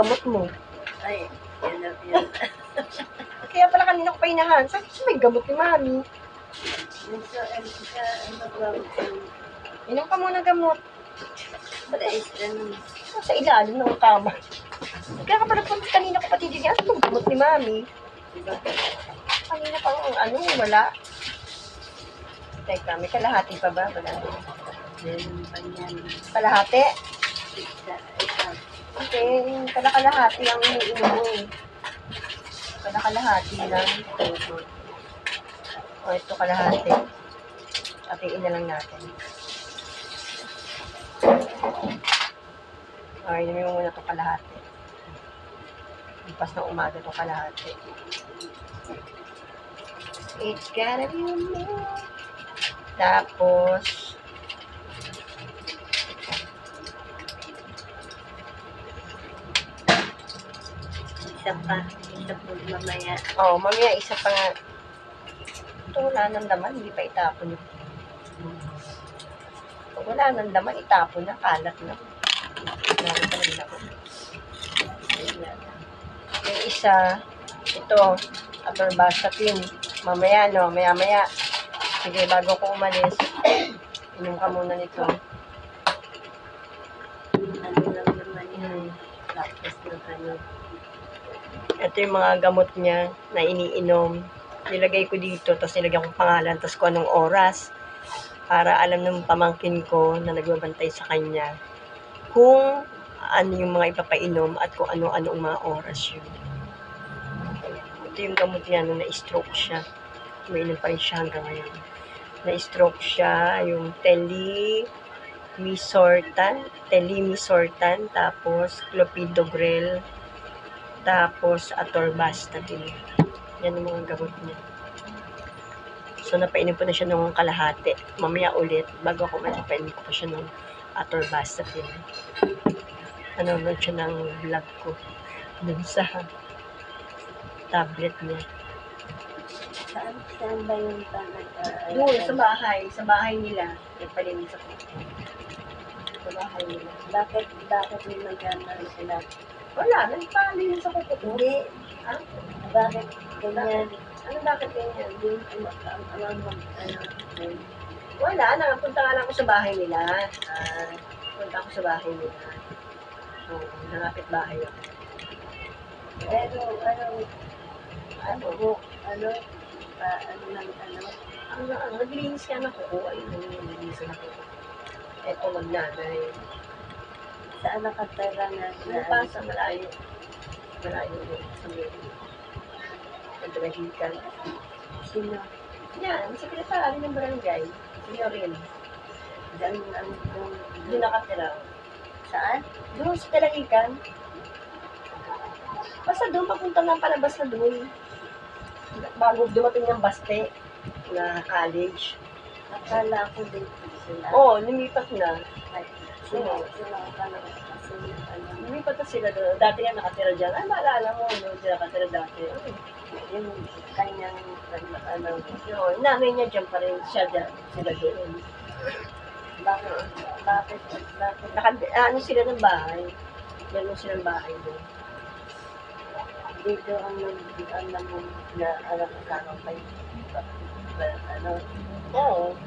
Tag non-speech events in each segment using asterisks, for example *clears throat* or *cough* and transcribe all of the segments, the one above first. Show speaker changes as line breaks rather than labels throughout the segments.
gamot mo.
Ay, yan na, yan. *laughs*
Kaya pala kanina ko pa inahan. Sabi ko, may gamot ni mami.
Ano ba,
Inom ka muna gamot.
sa is, ano,
Sa ilalim ng kama. Kaya ka pala punta kanina ko pati din. Ano yung gamot ni mami?
diba?
Kanina pa ang ano, wala. Teka, may kalahati pa ba? Wala.
Yan.
Kalahati? Okay, kalakalahati ang iniinom mo eh. Kalakalahati lang. O, ito kalahati. Atiin na lang natin. Okay, inumin mo muna ito kalahati. Lipas ng umaga ito kalahati. It's gotta be me. Tapos,
Isa pa. Isa po mamaya.
oh, mamaya isa pa nga. Ito wala nang laman, hindi pa itapon yun. Pag wala nang laman, itapon na, kalat na. Na talaga laman. Ayan. Yung isa, ito, atorvastatin. Mamaya, no, maya maya. Sige, bago ko umalis, *clears throat* inom ka muna nito.
Ano lang naman.
Hmm.
Tapos ng ano.
Ito yung mga gamot niya na iniinom. Nilagay ko dito, tapos nilagyan ko pangalan, tapos kung anong oras. Para alam ng pamangkin ko na nagbabantay sa kanya kung ano yung mga ipapainom at kung ano-ano ang mga oras yun. Ito yung gamot niya nung na-stroke siya. Umiinom pa rin siya hanggang ngayon. Na-stroke siya, yung teli, misortan, telimisortan, tapos clopidogrel, tapos atorvastatin. Yan ang mga gamot niya. So, napainom ko na siya ng kalahati. Mamaya ulit, bago ako napainom ko pa siya ng atorvastatin. Nanonood siya ng vlog ko dun sa tablet niya.
Saan, saan ba yung talaga?
Doon, sa bahay. Sa bahay nila. Nagpalinis ako. Sa bahay nila.
Bakit, bakit may magana sila?
Wala, nagpalinis ako ko.
Hindi.
Ha?
Bakit ganyan?
Ano bakit ganyan?
Yung, ano, ang, ano, ano,
Wala, nakapunta nga lang ako sa bahay nila. Ah, punta ako sa bahay nila. Oo, nangapit bahay ako.
pero, ano,
Ano?
ano, ano, ano lang, ano,
Ang, ang naglinis ka na ko. Ayun, naglinis na ko. Eto, magnanay.
Saan nakatara na, na,
Ano sa malayo? Malayo yun. Sa may Madrahikan.
sino,
Yan, sekretary ng barangay. Senyorin.
dyan, ano, doon,
Doon nakatira.
saan?
Doon sa Talahikan. Basta doon, papunta ng palabas na doon. Bago dumating ng baste na college.
Akala ko sila.
Oo, oh, lumipat na.
Ko, sino, ano,
Lumipat na sila doon. Dati nga nakatira dyan. Ay, maalala mo, no, sila nakatira dati.
Yung kanyang, ano,
yun, nanay niya dyan pa rin. Siya dyan. Sila doon.
bakit, bakit, bakit,
Naka, ano sila ng bahay. Meron silang bahay doon.
dito ang nag, alam mo, na, alam ba, ba, ano,
Oo.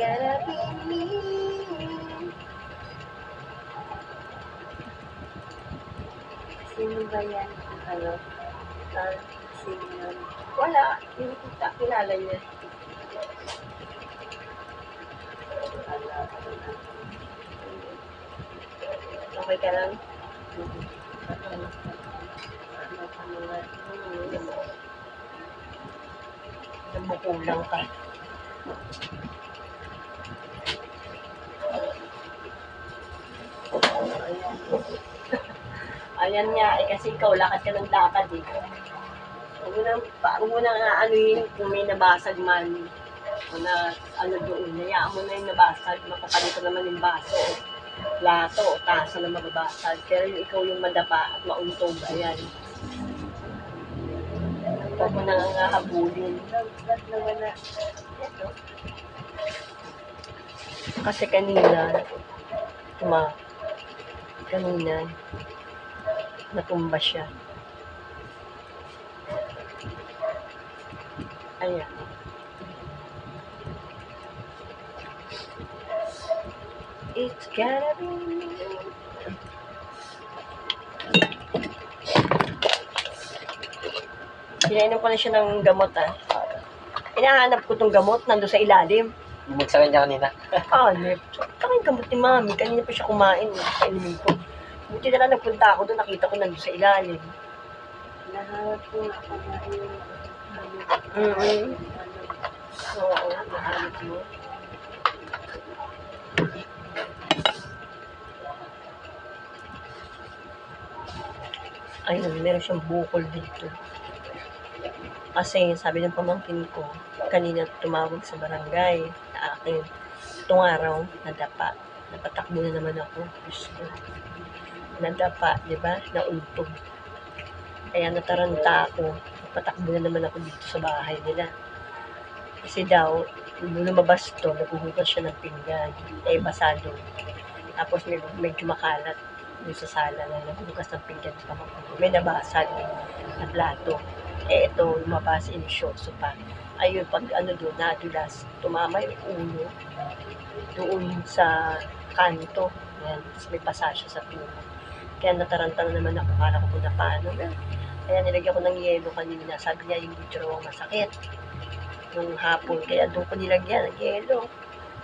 Gotta be me.
sino ba yan, ano,
Ah,
sino yun?
wala. Yung kita, kilala niya. Okay ka lang?
Ano, ano, ano,
Namukulang ka.
ayan,
Ayan nga, eh, kasi ikaw, lakad ka ng lakad eh. Huwag mo nang, huwag mo nang aanuin kung may nabasag man. O na, ano doon, hayaan mo na yung nabasag, makapalito naman yung baso. Plato, o tasa na mababasag. Pero yung ikaw yung madapa at mauntog, ayan. Huwag mo nang hahabulin. Kasi kanina, tuma, kanina, natumba siya. Ayan. It's gotta be me. Pinainom ko na siya ng gamot ah. Inahanap ko tong gamot nando sa ilalim.
Bumag sa kanya kanina.
Ah, net. Saka yung gamot ni mami, kanina pa siya kumain, kainin ko. Buti na lang nagpunta ako doon, nakita ko nandun sa ilalim.
Nahanap ko nga ako na yung
Mm-hmm. Oo, nahanap mo. Ayun, meron siyang bukol dito. Kasi sabi ng pamangkin ko, kanina tumawag sa barangay sa akin. Itong araw, nadapa. Napatakbo na naman ako. Diyos ko. Nadapa, di ba? Nauntog. Kaya nataranta ako. Napatakbo na naman ako dito sa bahay nila. Kasi daw, nung lumabas to, naghuhugas siya ng pinggan. Eh, basado. Tapos may, medyo makalat doon sa sala na naghuhugas ng pinggan sa ko. May nabasag na plato. Eh, ito, lumabas, inisyoso pa. Ayun, pag ano doon, nadulas, tumama yung ulo doon sa kanto. Yan, tapos may pasasya sa puno. Kaya nataranta na naman ako, kala ko kung na paano. Kaya nilagyan ko ng yelo kanina. Sabi niya yung dito raw masakit nung hapon. Kaya doon ko nilagyan ng yelo.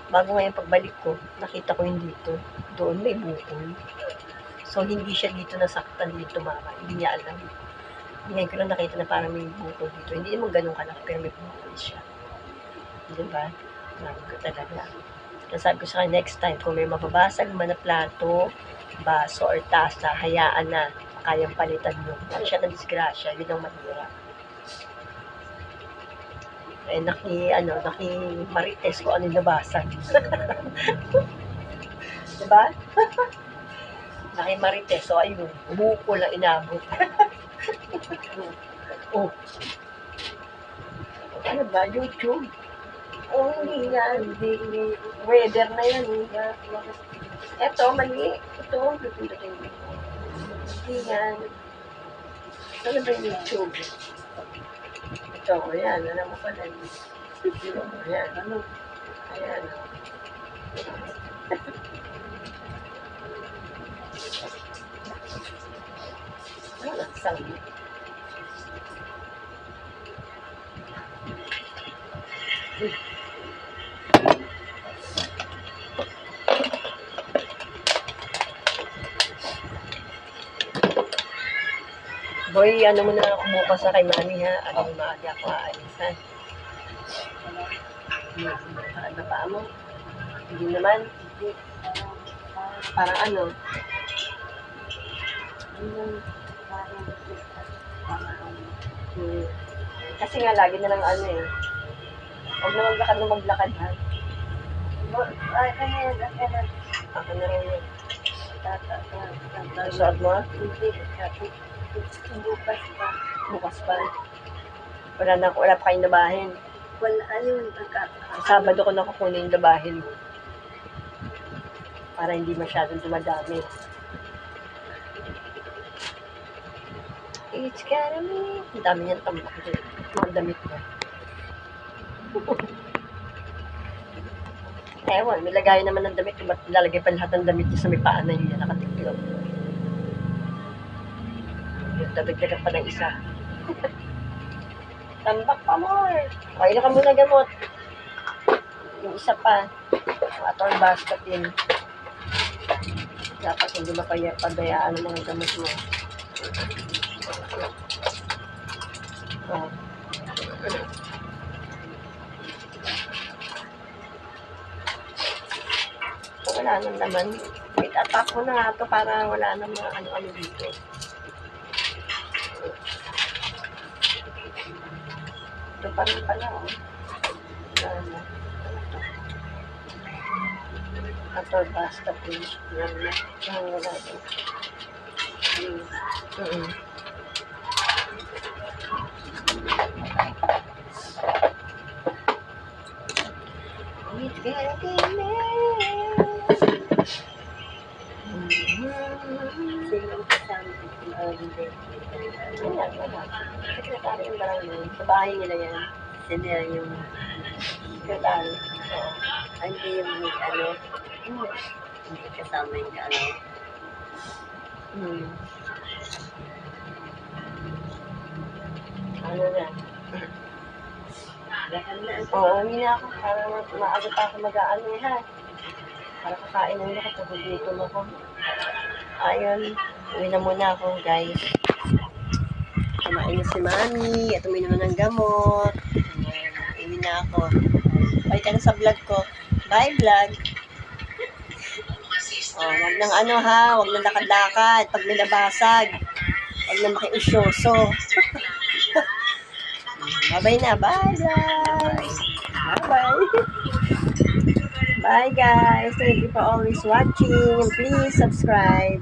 Bago ngayon pagbalik ko, nakita ko yung dito. Doon may bukol. So, hindi siya dito nasaktan dito mama. Hindi niya alam. Ngayon ko lang nakita na parang may bukol dito. Hindi naman ganun kalaki, pero may bukol siya. Di ba? Sabi ko talaga. Kaya sabi ko sa kanya, next time, kung may mababasag man na plato, baso, or tasa, hayaan na. Kayang palitan mo. Huwag siya na disgrasya. Yun ang mahirap eh, naki, ano, naki marites ko ano yung nabasa. *laughs* diba? *laughs* naki marites. So, ayun, buko lang inabot. *laughs* oh. Ano ba? YouTube? Oh, hindi nga. Hindi, hindi. Weather na yan. eh. Eto, mali. Ito, pipindutin ko. Hindi yan. Ano ba yung YouTube? Ito, ayan, alam mo pala. Ayan, ano? Ayan. *laughs* Ano nagsang? Boy, ano mo na ako bukas sa kay mami ha? Ano maaga ako aalis ha? Ano pa mo? Hindi naman.
parang,
ano? Hmm. Kasi nga lagi na lang ano eh. Huwag na maglakad na maglakad ha.
Ay, ano yan,
Ako na rin yun. Suot mo?
Hindi, bukas pa.
Bukas pa. Wala na ako, wala pa kayong labahin.
Wala, ayun,
Sabado ko na kukunin yung labahin. Para hindi masyadong dumadami. It's gotta be. Ang dami niyang tambak dyan. Mga damit ko. *laughs* Ewan, may lagayan naman ng damit. Ba't lalagay pa lahat ng damit niya sa may paanan niya nakatiklop? Yung tabiglagan pa ng isa. *laughs* Tambak pa more. Okay na ka muna gamot. Yung isa pa. Water basket yun. Dapat hindi mapaya pabayaan ng mga gamot mo. Oh. Wala nang naman. Wait, attack ko na nga to para wala nang mga ano-ano dito. Ito pa rin pala, oh. Ano, to? Ator basta po. Yan na. Wala din. Mm. Mm-mm. Sekretary yung barangay. Sa bahay nila yan.
Sino yung,
Sekretary.
Ah, hindi yung ano,
Hmm.
hindi kasama yung ano.
Hmm. Ano na?
Na.
Oo, uwi na ako. Para ma- maaga pa ako mag-aano ha. Para kakain ng lahat. Nagugutom ako. Ayun. Uwi na muna ako, guys. Kumain na si Mami. At uminom na ng gamot. Ayan. Uwi na ako. Bye ka na sa vlog ko. Bye, vlog. Oh, wag nang ano ha, wag nang lakad-lakad pag may nabasag. Wag nang makiusyoso. *laughs* Bye-bye na. Bye, guys. Bye-bye. *laughs* Bye, guys. Thank you for always watching. Please subscribe.